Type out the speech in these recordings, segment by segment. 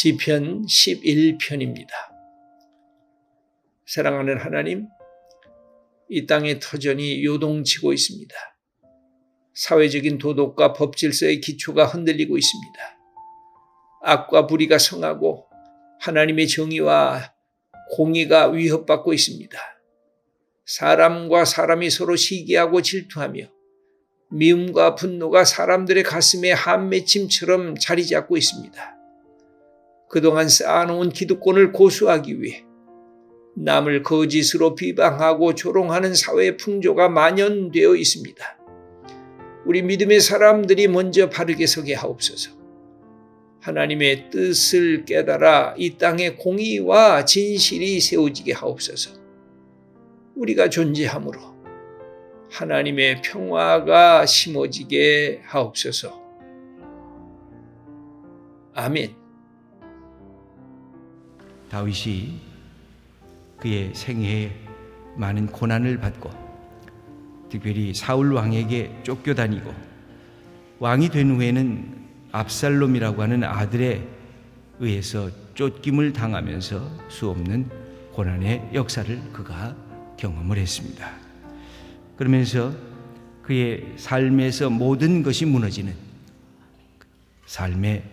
시편 11편입니다. 사랑하는 하나님, 이 땅의 터전이 요동치고 있습니다. 사회적인 도덕과 법 질서의 기초가 흔들리고 있습니다. 악과 불의가 성하고 하나님의 정의와 공의가 위협받고 있습니다. 사람과 사람이 서로 시기하고 질투하며 미움과 분노가 사람들의 가슴에 한 맺힘처럼 자리 잡고 있습니다. 그동안 쌓아놓은 기득권을 고수하기 위해 남을 거짓으로 비방하고 조롱하는 사회 풍조가 만연되어 있습니다. 우리 믿음의 사람들이 먼저 바르게 서게 하옵소서. 하나님의 뜻을 깨달아 이 땅에 공의와 진실이 세워지게 하옵소서. 우리가 존재함으로 하나님의 평화가 심어지게 하옵소서. 아멘. 다윗이 그의 생애에 많은 고난을 받고 특별히 사울 왕에게 쫓겨다니고 왕이 된 후에는 압살롬이라고 하는 아들에 의해서 쫓김을 당하면서 수없는 고난의 역사를 그가 경험을 했습니다. 그러면서 그의 삶에서 모든 것이 무너지는 삶의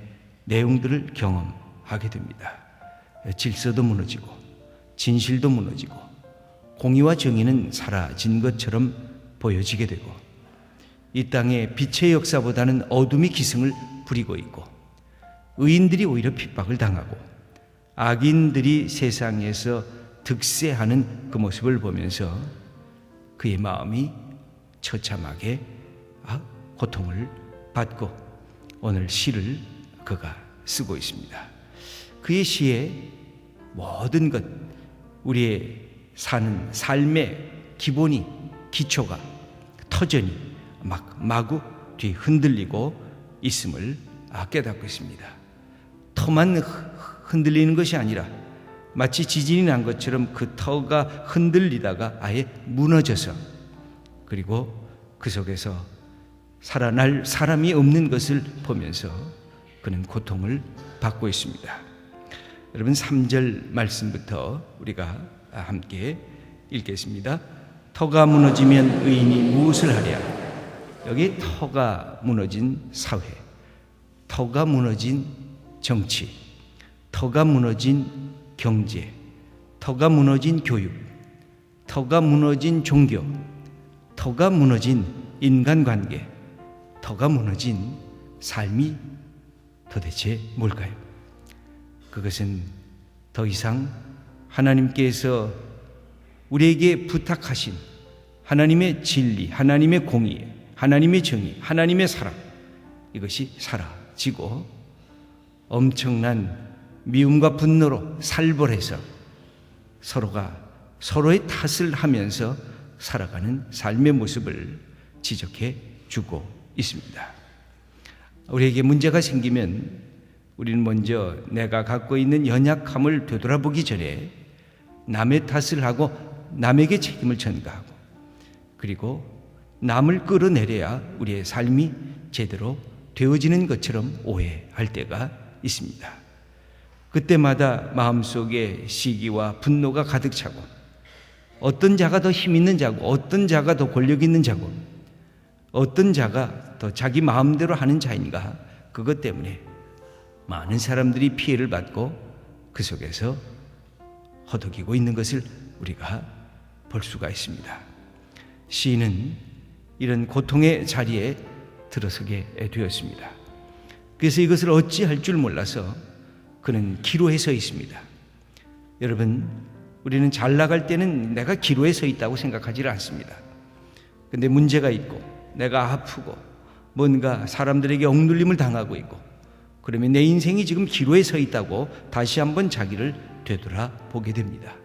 내용들을 경험하게 됩니다. 질서도 무너지고 진실도 무너지고 공의와 정의는 사라진 것처럼 보여지게 되고 이 땅에 빛의 역사보다는 어둠이 기승을 부리고 있고 의인들이 오히려 핍박을 당하고 악인들이 세상에서 득세하는 그 모습을 보면서 그의 마음이 처참하게 아, 고통을 받고 오늘 시를 그가 쓰고 있습니다. 그의 시에 모든 것 우리의 사는 삶의 기본이 기초가 터전이 막 마구 뒤 흔들리고 있음을 아, 깨닫고 있습니다. 터만 흔들리는 것이 아니라 마치 지진이 난 것처럼 그 터가 흔들리다가 아예 무너져서 그리고 그 속에서 살아날 사람이 없는 것을 보면서 그는 고통을 받고 있습니다. 여러분 3절 말씀부터 우리가 함께 읽겠습니다. 터가 무너지면 의인이 무엇을 하랴? 여기 터가 무너진 사회, 터가 무너진 정치, 터가 무너진 경제, 터가 무너진 교육, 터가 무너진 종교, 터가 무너진 인간관계, 터가 무너진 삶이 도대체 뭘까요? 그것은 더 이상 하나님께서 우리에게 부탁하신 하나님의 진리, 하나님의 공의, 하나님의 정의, 하나님의 사랑 이것이 사라지고 엄청난 미움과 분노로 살벌해서 서로가 서로의 탓을 하면서 살아가는 삶의 모습을 지적해 주고 있습니다. 우리에게 문제가 생기면 우리는 먼저 내가 갖고 있는 연약함을 되돌아보기 전에 남의 탓을 하고 남에게 책임을 전가하고 그리고 남을 끌어내려야 우리의 삶이 제대로 되어지는 것처럼 오해할 때가 있습니다. 그때마다 마음속에 시기와 분노가 가득 차고 어떤 자가 더 힘 있는 자고 어떤 자가 더 권력 있는 자고 어떤 자가 더 자기 마음대로 하는 자인가 그것 때문에 많은 사람들이 피해를 받고 그 속에서 허덕이고 있는 것을 우리가 볼 수가 있습니다. 시인은 이런 고통의 자리에 들어서게 되었습니다. 그래서 이것을 어찌할 줄 몰라서 그는 기로에 서 있습니다. 여러분, 우리는 잘 나갈 때는 내가 기로에 서 있다고 생각하지 않습니다. 근데 문제가 있고, 내가 아프고, 뭔가 사람들에게 억눌림을 당하고 있고, 그러면 내 인생이 지금 기로에 서 있다고 다시 한번 자기를 되돌아 보게 됩니다.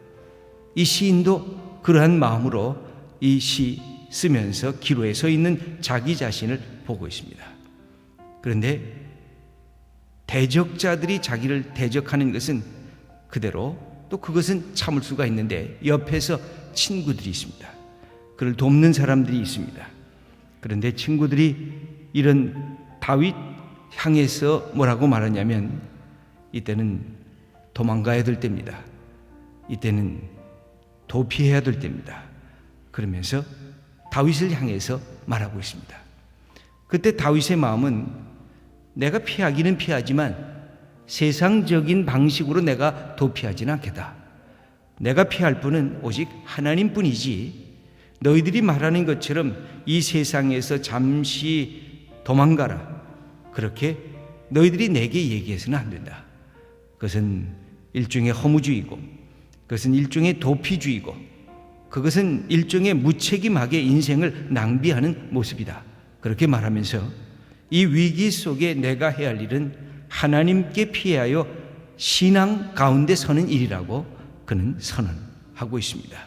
이 시인도 그러한 마음으로 이 시 쓰면서 기로에 서 있는 자기 자신을 보고 있습니다. 그런데 대적자들이 자기를 대적하는 것은 그대로 또 그것은 참을 수가 있는데 옆에서 친구들이 있습니다. 그를 돕는 사람들이 있습니다. 그런데 친구들이 이런 다윗 향해서 뭐라고 말하냐면 이때는 도망가야 될 때입니다. 이때는 도피해야 될 때입니다. 그러면서 다윗을 향해서 말하고 있습니다. 그때 다윗의 마음은 내가 피하기는 피하지만 세상적인 방식으로 내가 도피하지는 않겠다. 내가 피할 분은 오직 하나님 뿐이지 너희들이 말하는 것처럼 이 세상에서 잠시 도망가라. 그렇게 너희들이 내게 얘기해서는 안 된다. 그것은 일종의 허무주의고 그것은 일종의 도피주의고 그것은 일종의 무책임하게 인생을 낭비하는 모습이다. 그렇게 말하면서 이 위기 속에 내가 해야 할 일은 하나님께 피하여 신앙 가운데 서는 일이라고 그는 선언하고 있습니다.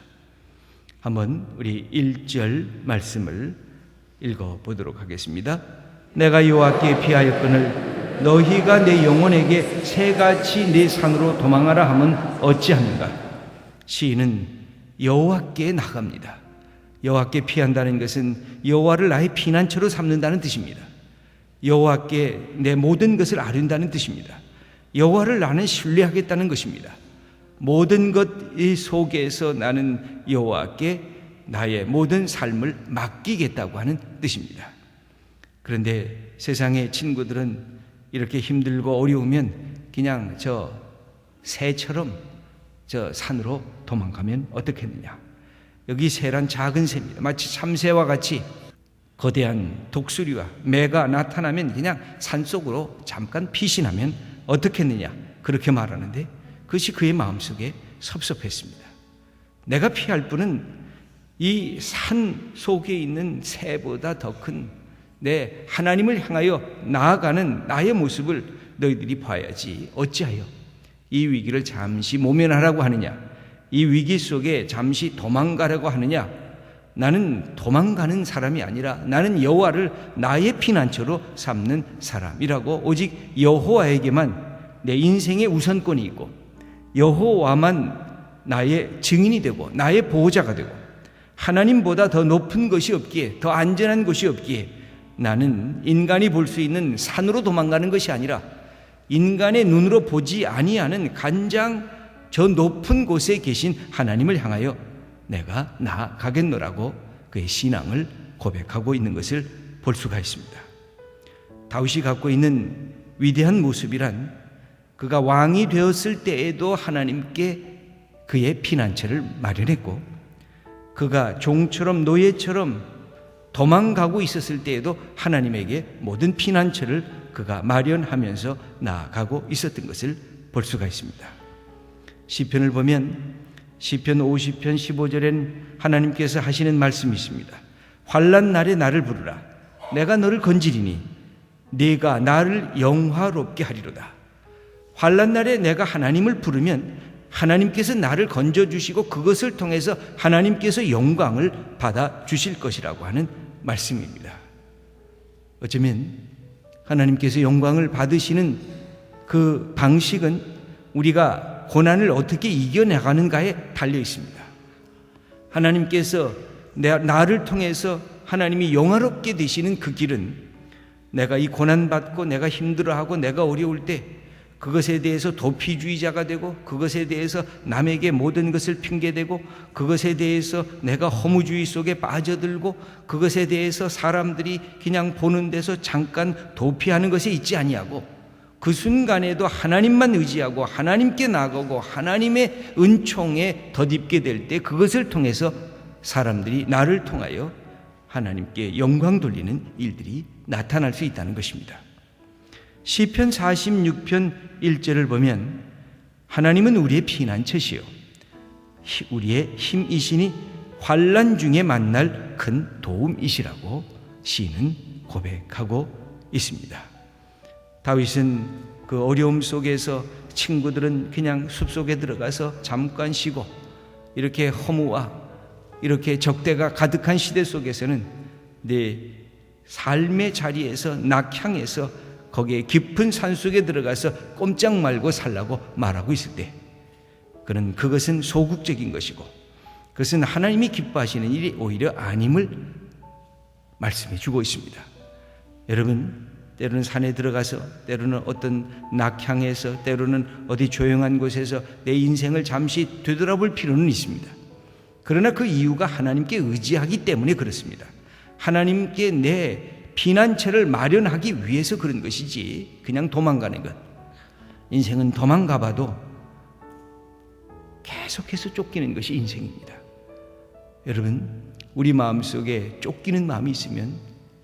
한번 우리 1절 말씀을 읽어 보도록 하겠습니다. 내가 여호와께 피하였거늘 너희가 내 영혼에게 새같이 내 산으로 도망하라 하면 어찌하는가? 시인은 여호와께 나갑니다. 여호와께 피한다는 것은 여호와를 나의 피난처로 삼는다는 뜻입니다. 여호와께 내 모든 것을 아른다는 뜻입니다. 여호와를 나는 신뢰하겠다는 것입니다. 모든 것 속에서 나는 여호와께 나의 모든 삶을 맡기겠다고 하는 뜻입니다. 그런데 세상의 친구들은 이렇게 힘들고 어려우면 그냥 저 새처럼 저 산으로 도망가면 어떻겠느냐. 여기 새란 작은 새입니다. 마치 참새와 같이 거대한 독수리와 매가 나타나면 그냥 산속으로 잠깐 피신하면 어떻겠느냐. 그렇게 말하는데 그것이 그의 마음속에 섭섭했습니다. 내가 피할 분은 이 산 속에 있는 새보다 더큰 내 하나님을 향하여 나아가는 나의 모습을 너희들이 봐야지. 어찌하여 이 위기를 잠시 모면하라고 하느냐? 이 위기 속에 잠시 도망가려고 하느냐? 나는 도망가는 사람이 아니라 나는 여호와를 나의 피난처로 삼는 사람이라고 오직 여호와에게만 내 인생의 우선권이 있고 여호와만 나의 증인이 되고 나의 보호자가 되고 하나님보다 더 높은 것이 없기에 더 안전한 것이 없기에 나는 인간이 볼 수 있는 산으로 도망가는 것이 아니라 인간의 눈으로 보지 아니하는 간장 저 높은 곳에 계신 하나님을 향하여 내가 나아가겠노라고 그의 신앙을 고백하고 있는 것을 볼 수가 있습니다. 다윗이 갖고 있는 위대한 모습이란 그가 왕이 되었을 때에도 하나님께 그의 피난처를 마련했고 그가 종처럼 노예처럼 도망가고 있었을 때에도 하나님에게 모든 피난처를 그가 마련하면서 나아가고 있었던 것을 볼 수가 있습니다. 시편을 보면 시편 50편 15절엔 하나님께서 하시는 말씀이 있습니다. 환난 날에 나를 부르라. 내가 너를 건지리니 네가 나를 영화롭게 하리로다. 환난 날에 내가 하나님을 부르면 하나님께서 나를 건져 주시고 그것을 통해서 하나님께서 영광을 받아 주실 것이라고 하는 말씀입니다. 어쩌면 하나님께서 영광을 받으시는 그 방식은 우리가 고난을 어떻게 이겨나가는가에 달려 있습니다. 하나님께서 내, 나를 통해서 하나님이 영화롭게 되시는 그 길은 내가 이 고난받고 내가 힘들어하고 내가 어려울 때 그것에 대해서 도피주의자가 되고 그것에 대해서 남에게 모든 것을 핑계대고 그것에 대해서 내가 허무주의 속에 빠져들고 그것에 대해서 사람들이 그냥 보는 데서 잠깐 도피하는 것에 있지 아니하고 그 순간에도 하나님만 의지하고 하나님께 나가고 하나님의 은총에 덧입게 될 때 그것을 통해서 사람들이 나를 통하여 하나님께 영광 돌리는 일들이 나타날 수 있다는 것입니다. 시편 46편 1절을 보면 하나님은 우리의 피난처시요 우리의 힘이시니 환난 중에 만날 큰 도움이시라고 시인은 고백하고 있습니다. 다윗은 그 어려움 속에서 친구들은 그냥 숲속에 들어가서 잠깐 쉬고 이렇게 허무와 이렇게 적대가 가득한 시대 속에서는 내 삶의 자리에서 낙향해서 거기에 깊은 산 속에 들어가서 꼼짝 말고 살라고 말하고 있을 때 그는 그것은 소극적인 것이고 그것은 하나님이 기뻐하시는 일이 오히려 아님을 말씀해 주고 있습니다. 여러분 때로는 산에 들어가서 때로는 어떤 낙향에서 때로는 어디 조용한 곳에서 내 인생을 잠시 되돌아볼 필요는 있습니다. 그러나 그 이유가 하나님께 의지하기 때문에 그렇습니다. 하나님께 내 피난처를 마련하기 위해서 그런 것이지 그냥 도망가는 것. 인생은 도망가 봐도 계속해서 쫓기는 것이 인생입니다. 여러분, 우리 마음속에 쫓기는 마음이 있으면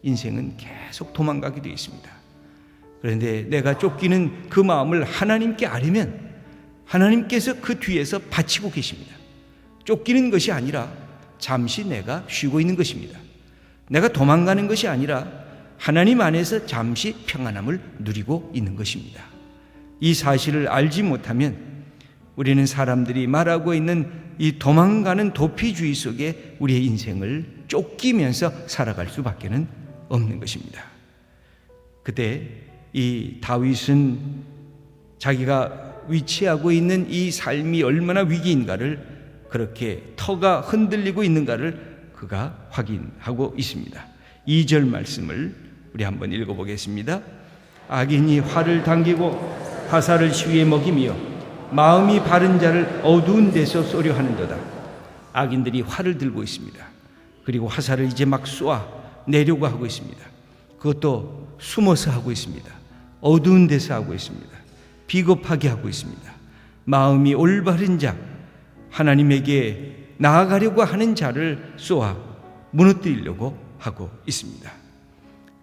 인생은 계속 도망가게 되어 있습니다. 그런데 내가 쫓기는 그 마음을 하나님께 아뢰면 하나님께서 그 뒤에서 바치고 계십니다. 쫓기는 것이 아니라 잠시 내가 쉬고 있는 것입니다. 내가 도망가는 것이 아니라 하나님 안에서 잠시 평안함을 누리고 있는 것입니다. 이 사실을 알지 못하면 우리는 사람들이 말하고 있는 이 도망가는 도피주의 속에 우리의 인생을 쫓기면서 살아갈 수밖에는 없는 것입니다. 그때 이 다윗은 자기가 위치하고 있는 이 삶이 얼마나 위기인가를 그렇게 터가 흔들리고 있는가를 그가 확인하고 있습니다. 2절 말씀을 우리 한번 읽어보겠습니다. 악인이 활을 당기고 화살을 시위에 먹이며 마음이 바른 자를 어두운 데서 쏘려 하는도다. 악인들이 활을 들고 있습니다. 그리고 화살을 이제 막 쏘아 내려고 하고 있습니다. 그것도 숨어서 하고 있습니다. 어두운 데서 하고 있습니다. 비겁하게 하고 있습니다. 마음이 올바른 자, 하나님에게 나아가려고 하는 자를 쏘아 무너뜨리려고 하고 있습니다.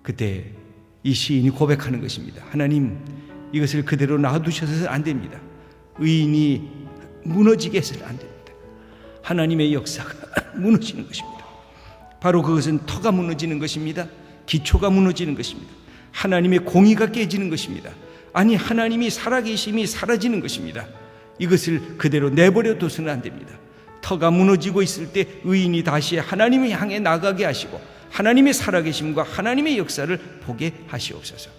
그때 이 시인이 고백하는 것입니다. 하나님, 이것을 그대로 놔두셔서는 안 됩니다. 의인이 무너지게 해서는 안 됩니다. 하나님의 역사가 무너지는 것입니다. 바로 그것은 터가 무너지는 것입니다. 기초가 무너지는 것입니다. 하나님의 공의가 깨지는 것입니다. 아니, 하나님이 살아계심이 사라지는 것입니다. 이것을 그대로 내버려 둬서는 안 됩니다. 터가 무너지고 있을 때 의인이 다시 하나님을 향해 나가게 하시고 하나님의 살아계심과 하나님의 역사를 보게 하시옵소서.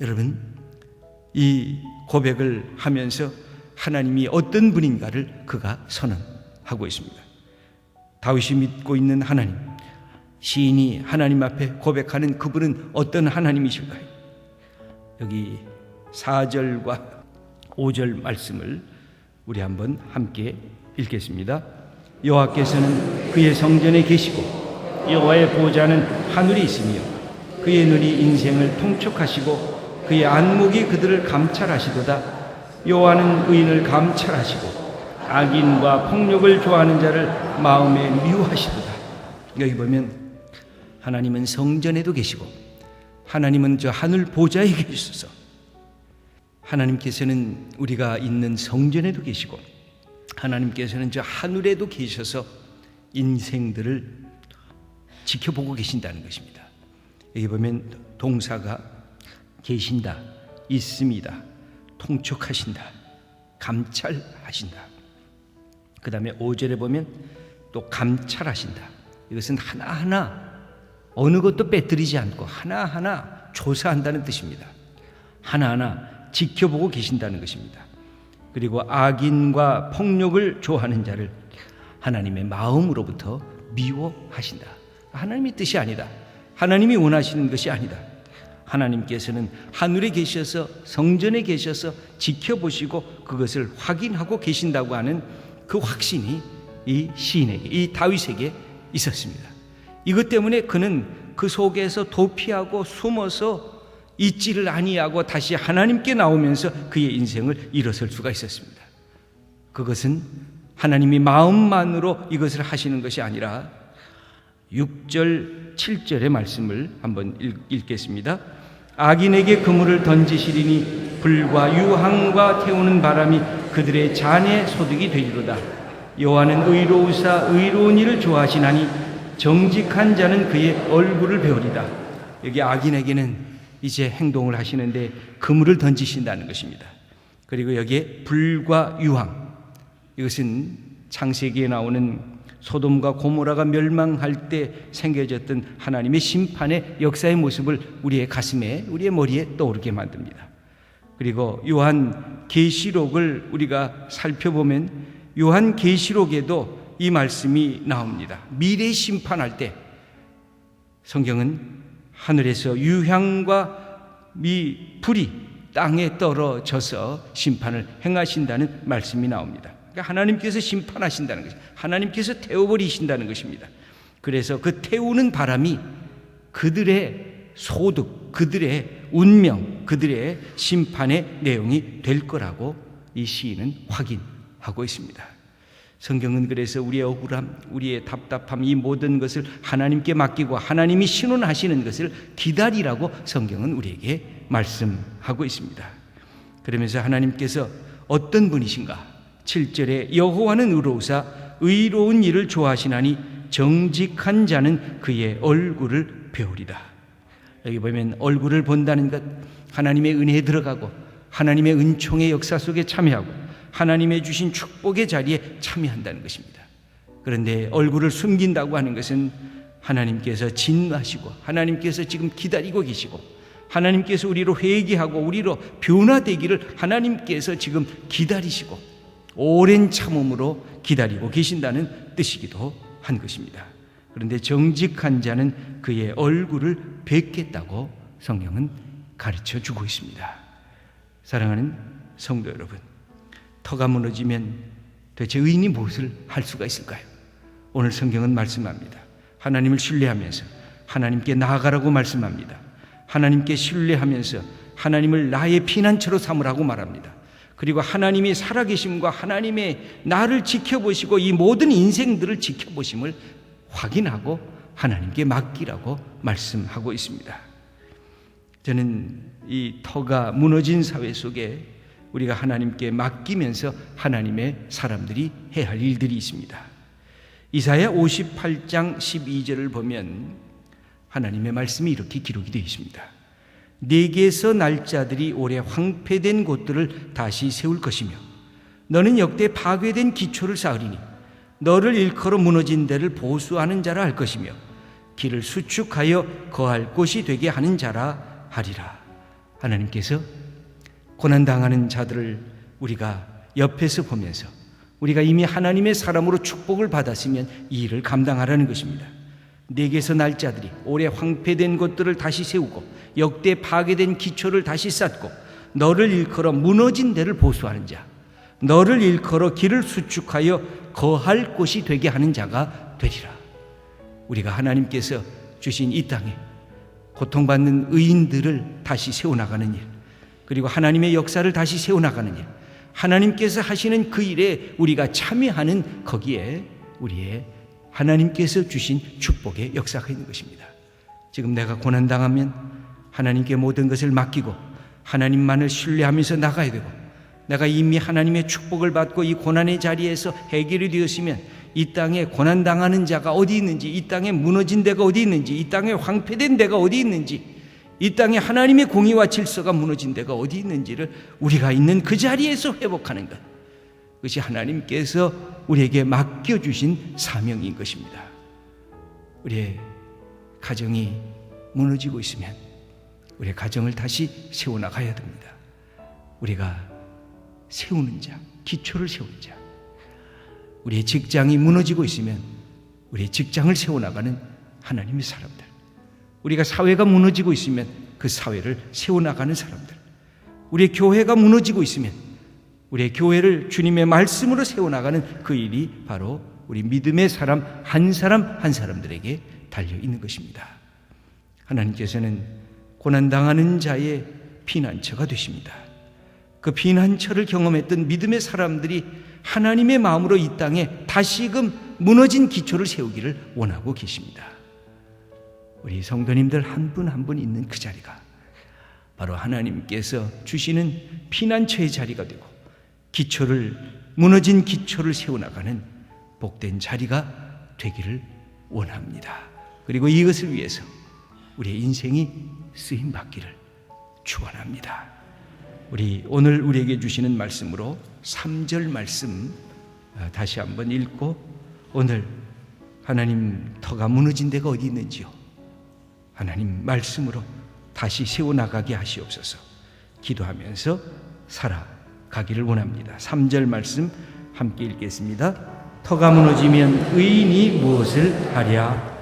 여러분, 이 고백을 하면서 하나님이 어떤 분인가를 그가 선언하고 있습니다. 다윗이 믿고 있는 하나님, 시인이 하나님 앞에 고백하는 그분은 어떤 하나님이실까요? 여기 4절과 5절 말씀을 우리 한번 함께 읽겠습니다. 여호와께서는 그의 성전에 계시고 여호와의 보좌는 하늘에 있으며 그의 눈이 인생을 통촉하시고 그의 안목이 그들을 감찰하시도다. 여호와는 의인을 감찰하시고 악인과 폭력을 좋아하는 자를 마음에 미워하시도다. 여기 보면 하나님은 성전에도 계시고 하나님은 저 하늘 보좌에 계셔서 하나님께서는 우리가 있는 성전에도 계시고 하나님께서는 저 하늘에도 계셔서 인생들을 지켜보고 계신다는 것입니다. 여기 보면 동사가 계신다, 있습니다, 통촉하신다, 감찰하신다. 그 다음에 5절에 보면 또 감찰하신다. 이것은 하나하나 어느 것도 빼뜨리지 않고 하나하나 조사한다는 뜻입니다. 하나하나 지켜보고 계신다는 것입니다. 그리고 악인과 폭력을 좋아하는 자를 하나님의 마음으로부터 미워하신다. 하나님의 뜻이 아니다. 하나님이 원하시는 것이 아니다. 하나님께서는 하늘에 계셔서 성전에 계셔서 지켜보시고 그것을 확인하고 계신다고 하는 그 확신이 이 시인에게, 이 다윗에게 있었습니다. 이것 때문에 그는 그 속에서 도피하고 숨어서 잊지를 아니하고 다시 하나님께 나오면서 그의 인생을 일어설 수가 있었습니다. 그것은 하나님이 마음만으로 이것을 하시는 것이 아니라 6절, 7절의 말씀을 한번 읽, 겠습니다 악인에게 그물을 던지시리니 불과 유황과 태우는 바람이 그들의 잔의 소득이 되리로다. 여호와는 의로우사 의로운 일을 좋아하시나니 정직한 자는 그의 얼굴을 배우리다. 여기 악인에게는 이제 행동을 하시는데 그물을 던지신다는 것입니다. 그리고 여기에 불과 유황 이것은 창세기에 나오는 소돔과 고모라가 멸망할 때 생겨졌던 하나님의 심판의 역사의 모습을 우리의 가슴에 우리의 머리에 떠오르게 만듭니다. 그리고 요한 계시록을 우리가 살펴보면 요한 계시록에도 이 말씀이 나옵니다. 미래 심판할 때 성경은 하늘에서 유향과 미 불이 땅에 떨어져서 심판을 행하신다는 말씀이 나옵니다. 그러니까 하나님께서 심판하신다는 것이 하나님께서 태워버리신다는 것입니다. 그래서 그 태우는 바람이 그들의 소득, 그들의 운명, 그들의 심판의 내용이 될 거라고 이 시인은 확인하고 있습니다. 성경은 그래서 우리의 억울함, 우리의 답답함, 이 모든 것을 하나님께 맡기고 하나님이 신원하시는 것을 기다리라고 성경은 우리에게 말씀하고 있습니다. 그러면서 하나님께서 어떤 분이신가? 7절에 여호와는 의로우사 의로운 일을 좋아하시나니 정직한 자는 그의 얼굴을 배우리다. 여기 보면 얼굴을 본다는 것 하나님의 은혜에 들어가고 하나님의 은총의 역사 속에 참여하고 하나님의 주신 축복의 자리에 참여한다는 것입니다. 그런데 얼굴을 숨긴다고 하는 것은 하나님께서 진노하시고 하나님께서 지금 기다리고 계시고 하나님께서 우리로 회개하고 우리로 변화되기를 하나님께서 지금 기다리시고 오랜 참음으로 기다리고 계신다는 뜻이기도 한 것입니다. 그런데 정직한 자는 그의 얼굴을 뵙겠다고 성경은 가르쳐 주고 있습니다. 사랑하는 성도 여러분, 터가 무너지면 도대체 의인이 무엇을 할 수가 있을까요? 오늘 성경은 말씀합니다. 하나님을 신뢰하면서 하나님께 나아가라고 말씀합니다. 하나님께 신뢰하면서 하나님을 나의 피난처로 삼으라고 말합니다. 그리고 하나님이 살아계심과 하나님의 나를 지켜보시고 이 모든 인생들을 지켜보심을 확인하고 하나님께 맡기라고 말씀하고 있습니다. 저는 이 터가 무너진 사회 속에 우리가 하나님께 맡기면서 하나님의 사람들이 해야 할 일들이 있습니다. 이사야 58장 12절을 보면 하나님의 말씀이 이렇게 기록이 되어 있습니다. 네게서 날짜들이 오래 황폐된 곳들을 다시 세울 것이며 너는 역대 파괴된 기초를 쌓으리니 너를 일컬어 무너진 데를 보수하는 자라 할 것이며 길을 수축하여 거할 곳이 되게 하는 자라 하리라. 하나님께서 고난 당하는 자들을 우리가 옆에서 보면서 우리가 이미 하나님의 사람으로 축복을 받았으면 이 일을 감당하라는 것입니다. 내게서 날짜들이 오래 황폐된 것들을 다시 세우고 역대 파괴된 기초를 다시 쌓고 너를 일컬어 무너진 데를 보수하는 자, 너를 일컬어 길을 수축하여 거할 곳이 되게 하는 자가 되리라. 우리가 하나님께서 주신 이 땅에 고통받는 의인들을 다시 세워나가는 일, 그리고 하나님의 역사를 다시 세워나가는 일, 하나님께서 하시는 그 일에 우리가 참여하는 거기에 우리의 하나님께서 주신 축복의 역사가 있는 것입니다. 지금 내가 고난당하면 하나님께 모든 것을 맡기고 하나님만을 신뢰하면서 나가야 되고 내가 이미 하나님의 축복을 받고 이 고난의 자리에서 해결이 되었으면 이 땅에 고난당하는 자가 어디 있는지 이 땅에 무너진 데가 어디 있는지 이 땅에 황폐된 데가 어디 있는지 이 땅에 하나님의 공의와 질서가 무너진 데가 어디 있는지를 우리가 있는 그 자리에서 회복하는 것. 그것이 하나님께서 우리에게 맡겨주신 사명인 것입니다. 우리의 가정이 무너지고 있으면 우리의 가정을 다시 세워나가야 됩니다. 우리가 세우는 자, 기초를 세우는 자. 우리의 직장이 무너지고 있으면 우리의 직장을 세워나가는 하나님의 사람들. 우리가 사회가 무너지고 있으면 그 사회를 세워나가는 사람들. 우리의 교회가 무너지고 있으면 우리의 교회를 주님의 말씀으로 세워나가는 그 일이 바로 우리 믿음의 사람 한 사람 한 사람들에게 달려 있는 것입니다. 하나님께서는 고난당하는 자의 피난처가 되십니다. 그 피난처를 경험했던 믿음의 사람들이 하나님의 마음으로 이 땅에 다시금 무너진 기초를 세우기를 원하고 계십니다. 우리 성도님들 한 분 한 분 있는 그 자리가 바로 하나님께서 주시는 피난처의 자리가 되고 기초를 무너진 기초를 세워나가는 복된 자리가 되기를 원합니다. 그리고 이것을 위해서 우리의 인생이 쓰임 받기를 축원합니다. 우리 오늘 우리에게 주시는 말씀으로 3절 말씀 아, 다시 한번 읽고 오늘 하나님 터가 무너진 데가 어디 있는지요? 하나님 말씀으로 다시 세워 나가게 하시옵소서 기도하면서 살아가기를 원합니다. 3절 말씀 함께 읽겠습니다. 터가 무너지면 의인이 무엇을 하랴?